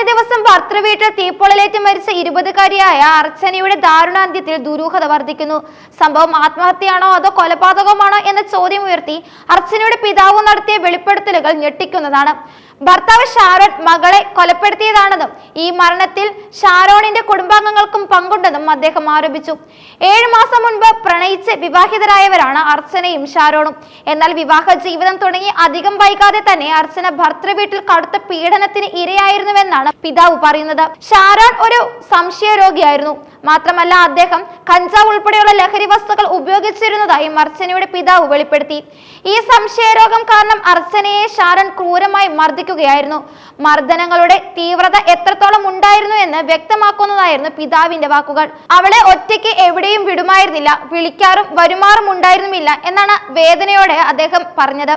കഴിഞ്ഞ ദിവസം ഭർത്തൃവീട്ടിൽ തീപ്പൊള്ളലേറ്റ് മരിച്ച ഇരുപതുകാരിയായ അർച്ചനയുടെ ദാരുണാന്ത്യത്തിൽ ദുരൂഹത വർദ്ധിക്കുന്നു. സംഭവം ആത്മഹത്യയാണോ അതോ കൊലപാതകമാണോ എന്ന ചോദ്യം ഉയർത്തി അർച്ചനയുടെ പിതാവ് നടത്തിയ വെളിപ്പെടുത്തലുകൾ ഞെട്ടിക്കുന്നതാണ്. ഭർത്താവ് ഷാരോൺ മകളെ കൊലപ്പെടുത്തിയതാണെന്നും ഈ മരണത്തിൽ ഷാരോണിന്റെ കുടുംബാംഗങ്ങൾക്കും പങ്കുണ്ടെന്നും അദ്ദേഹം ആരോപിച്ചു. ഏഴ് മാസം മുൻപ് പ്രണയിച്ച് വിവാഹിതരായവരാണ് അർച്ചനയും ഷാരോണും. എന്നാൽ വിവാഹ ജീവിതം തുടങ്ങി അധികം വൈകാതെ തന്നെ അർച്ചന ഭർത്തൃവീട്ടിൽ കടുത്ത പീഡനത്തിന് ഇരയായിരുന്നുവെന്നാണ് പിതാവ് പറയുന്നത്. ഷാരോൺ ഒരു സംശയരോഗിയായിരുന്നു. മാത്രമല്ല അദ്ദേഹം കഞ്ചാവ് ഉൾപ്പെടെയുള്ള ലഹരി വസ്തുക്കൾ ഉപയോഗിച്ചിരുന്നതായും അർച്ചനയുടെ പിതാവ് വെളിപ്പെടുത്തി. ഈ സംശയരോഗം കാരണം അർച്ചനയെ ഷാരൺ ക്രൂരമായി മർദ്ദിക്കുകയായിരുന്നു. മർദ്ദനങ്ങളുടെ തീവ്രത എത്രത്തോളം ഉണ്ടായിരുന്നു എന്ന് വ്യക്തമാക്കുന്നതായിരുന്നു പിതാവിന്റെ വാക്കുകൾ. അവളെ ഒറ്റയ്ക്ക് എവിടെയും വിടുമായിരുന്നില്ല. വിളിക്കാറും വരുമാറും ഉണ്ടായിരുന്നില്ല എന്നാണ് വേദനയോടെ അദ്ദേഹം പറഞ്ഞത്.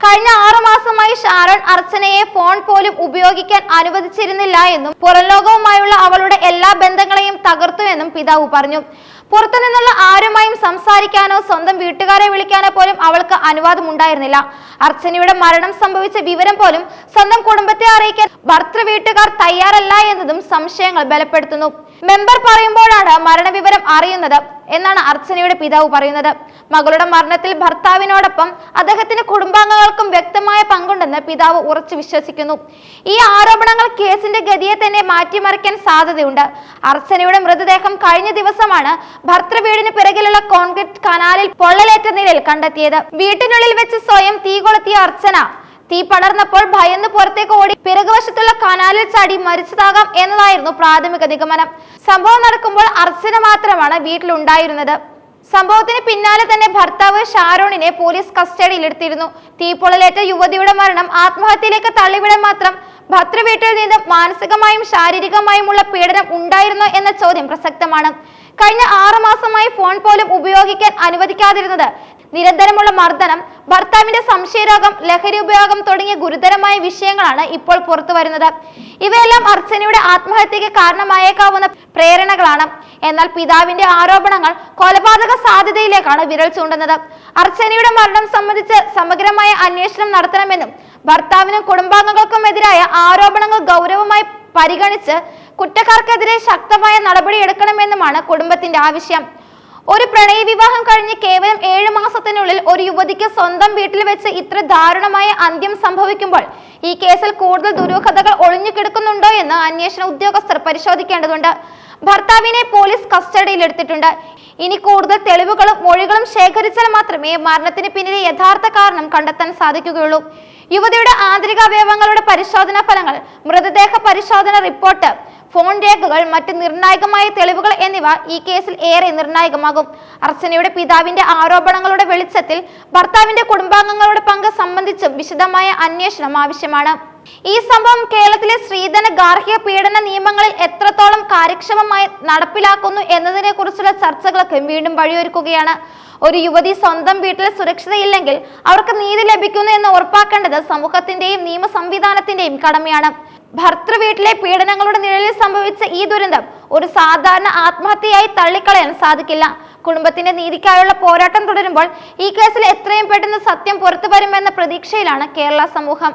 കഴിഞ്ഞ ആറു മാസമായി ഷാരൺ അർച്ചനയെ ഫോൺ പോലും ഉപയോഗിക്കാൻ അനുവദിച്ചിരുന്നില്ല എന്നും പുറം ലോകവുമായുള്ള അവളുടെ എല്ലാ ബന്ധങ്ങളെയും തകർത്തു എന്നും പിതാവ് പറഞ്ഞു. പുറത്തുനിന്നുള്ള ആരുമായും സംസാരിക്കാനോ സ്വന്തം വീട്ടുകാരെ വിളിക്കാനോ പോലും അവൾക്ക് അനുവാദം ഉണ്ടായിരുന്നില്ല അർച്ചനയുടെ മരണം സംഭവിച്ച വിവരം പോലും സ്വന്തം കുടുംബത്തെ അറിയിക്കാൻ ഭർത്തൃ വീട്ടുകാർ തയ്യാറല്ല എന്നതും സംശയങ്ങൾ ബലപ്പെടുത്തുന്നു. മെമ്പർ പറയുമ്പോഴാണ് മരണവിവരം അറിയുന്നത് എന്നാണ് അർച്ചനയുടെ പിതാവ് പറയുന്നത്. മകളുടെ മരണത്തിൽ ഭർത്താവിനോടൊപ്പം അദ്ദേഹത്തിന്റെ കുടുംബാംഗങ്ങൾക്കും വ്യക്തമായ പങ്കുണ്ടെന്ന് പിതാവ് ഉറച്ചു വിശ്വസിക്കുന്നു. ഈ ആരോപണങ്ങൾ കേസിന്റെ ഗതിയെ തന്നെ മാറ്റിമറിക്കാൻ സാധ്യതയുണ്ട്. അർച്ചനയുടെ മൃതദേഹം കഴിഞ്ഞ ദിവസമാണ് ഭർത്തൃ വീടിന് പിറകിലുള്ള കോൺക്രീറ്റ് കനാലിൽ പൊള്ളലേറ്റ നിലയിൽ കണ്ടെത്തിയത്. വീട്ടിനുള്ളിൽ വെച്ച് സ്വയം തീ കൊളുത്തിയ അർച്ചന തീ പടർന്നപ്പോൾ ഭയന്ന് പുറത്തേക്ക് ഓടി പിറകുവശത്തുള്ള കനാലിൽ ചാടി മരിച്ചതാകാം എന്നതായിരുന്നു പ്രാഥമിക നിഗമനം. സംഭവം നടക്കുമ്പോൾ അർച്ചന മാത്രമാണ് വീട്ടിലുണ്ടായിരുന്നത്. സംഭവത്തിന് പിന്നാലെ തന്നെ ഭർത്താവ് ഷാരോണിനെ പോലീസ് കസ്റ്റഡിയിലെടുത്തിരുന്നു. തീപ്പൊള്ളലേറ്റ യുവതിയുടെ മരണം ആത്മഹത്യയിലേക്ക് തള്ളിവിടാൻ മാത്രം ഭർത്തൃവീട്ടിൽ നിന്ന് മാനസികമായും ശാരീരികമായുമുള്ള പീഡനം ഉണ്ടായിരുന്നോ എന്ന ചോദ്യം പ്രസക്തമാണ്. കഴിഞ്ഞ ആറു മാസമായി ഫോൺ പോലും ഉപയോഗിക്കാൻ അനുവദിക്കാതിരുന്നത് നിരന്തരമുള്ള മർദ്ദനം ഭർത്താവിന്റെ സംശയരോഗം ലഹരി ഉപയോഗം തുടങ്ങിയ ഗുരുതരമായ വിഷയങ്ങളാണ് ഇപ്പോൾ പുറത്തു വരുന്നത്. ഇവയെല്ലാം അർച്ചനയുടെ ആത്മഹത്യക്ക് കാരണമായേക്കാവുന്ന പ്രേരണകളാണ്. എന്നാൽ പിതാവിന്റെ ആരോപണങ്ങൾ കൊലപാതക സാധ്യതയിലേക്കാണ് വിരൽ ചൂണ്ടുന്നത്. അർച്ചനയുടെ മരണം സംബന്ധിച്ച് സമഗ്രമായ അന്വേഷണം നടത്തണമെന്നും ഭർത്താവിനും കുടുംബാംഗങ്ങൾക്കും എതിരായ ആരോപണങ്ങൾ ഗൗരവമായി പരിഗണിച്ച് കുറ്റക്കാർക്കെതിരെ ശക്തമായ നടപടി എടുക്കണമെന്നുമാണ് കുടുംബത്തിന്റെ ആവശ്യം. ഒരു പ്രണയ വിവാഹം കഴിഞ്ഞ് കേവലം ഏഴ് മാസത്തിനുള്ളിൽ ഒരു യുവതിക്ക് സ്വന്തം വീട്ടിൽ വെച്ച് ഇത്ര ദാരുണമായ അന്ത്യം സംഭവിക്കുമ്പോൾ ഈ കേസിൽ കൂടുതൽ ദുരൂഹതകൾ ഒളിഞ്ഞു കിടക്കുന്നുണ്ടോ എന്ന് അന്വേഷണ ഉദ്യോഗസ്ഥർ പരിശോധിക്കേണ്ടതുണ്ട്. ഭർത്താവിനെ പോലീസ് കസ്റ്റഡിയിലെടുത്തിട്ടുണ്ട് ഇനി കൂടുതൽ തെളിവുകളും മൊഴികളും ശേഖരിച്ചാൽ മാത്രമേ മരണത്തിന് പിന്നിലെ യഥാർത്ഥ കാരണം കണ്ടെത്താൻ സാധിക്കുകയുള്ളൂ. യുവതിയുടെ ആന്തരിക അവയവങ്ങളുടെ പരിശോധനാ ഫലങ്ങൾ മൃതദേഹ പരിശോധന റിപ്പോർട്ട് ഫോൺ രേഖകൾ മറ്റ് നിർണായകമായ തെളിവുകൾ എന്നിവ ഈ കേസിൽ ഏറെ നിർണായകമാകും. അർച്ചനയുടെ പിതാവിന്റെ ആരോപണങ്ങളുടെ വെളിച്ചത്തിൽ ഭർത്താവിന്റെ കുടുംബാംഗങ്ങളുടെ പങ്ക് സംബന്ധിച്ചും വിശദമായ അന്വേഷണം ആവശ്യമാണ്. ഈ സംഭവം കേരളത്തിലെ സ്ത്രീധന ഗാർഹിക പീഡന നിയമങ്ങളിൽ എത്രത്തോളം കാര്യക്ഷമമായി നടപ്പിലാക്കുന്നു എന്നതിനെ കുറിച്ചുള്ള ചർച്ചകളൊക്കെ വീണ്ടും വഴിയൊരുക്കുകയാണ്. ഒരു യുവതി സ്വന്തം വീട്ടിൽ സുരക്ഷിതയില്ലെങ്കിൽ അവർക്ക് നീതി ലഭിക്കുന്നു എന്ന് ഉറപ്പാക്കേണ്ടത് സമൂഹത്തിന്റെയും നിയമ സംവിധാനത്തിന്റെയും കടമയാണ്. ഭർത്തൃ വീട്ടിലെ പീഡനങ്ങളുടെ നിഴലിൽ സംഭവിച്ച ഈ ദുരന്തം ഒരു സാധാരണ ആത്മഹത്യയായി തള്ളിക്കളയാൻ സാധിക്കില്ല. കുടുംബത്തിന്റെ നീതിക്കായുള്ള പോരാട്ടം തുടരുമ്പോൾ ഈ കേസിൽ എത്രയും പെട്ടെന്ന് സത്യം പുറത്തു വരുമെന്ന പ്രതീക്ഷയിലാണ് കേരള സമൂഹം.